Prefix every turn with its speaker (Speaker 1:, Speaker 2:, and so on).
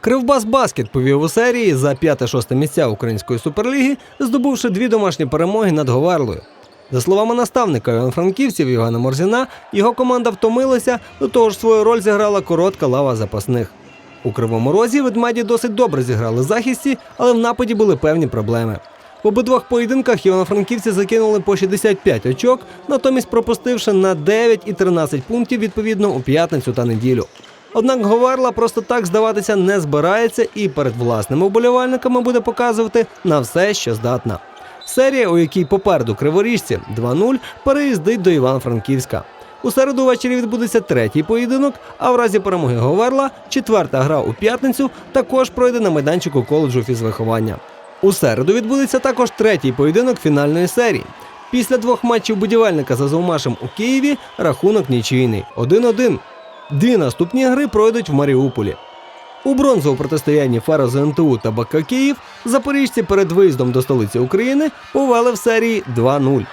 Speaker 1: Кривбас Баскет повів у серії за 5-6 місця української суперліги, здобувши дві домашні перемоги над Говерлою. За словами наставника Іван-Франківців Євгена Морзіна, його команда втомилася, до того ж свою роль зіграла коротка лава запасних. У Кривому Розі ведмеді досить добре зіграли захисті, але в нападі були певні проблеми. В обидвох поєдинках івано-франківці закинули по 65 очок, натомість пропустивши на 9 і 13 пунктів відповідно у п'ятницю та неділю. Однак Говерла просто так здаватися не збирається і перед власними вболівальниками буде показувати на все, що здатна. Серія, у якій попереду криворіжці 2-0, переїздить до Івано-Франківська. У середу ввечері відбудеться третій поєдинок, а в разі перемоги Говерла четверта гра у п'ятницю також пройде на майданчику коледжу фізвиховання. У середу відбудеться також третій поєдинок фінальної серії. Після двох матчів будівельника за Зовмашем у Києві рахунок нічийний 1-1. Дві наступні гри пройдуть в Маріуполі. У бронзовому протистоянні Фара ЗНТУ та Бака Київ запоріжці перед виїздом до столиці України повели в серії 2-0.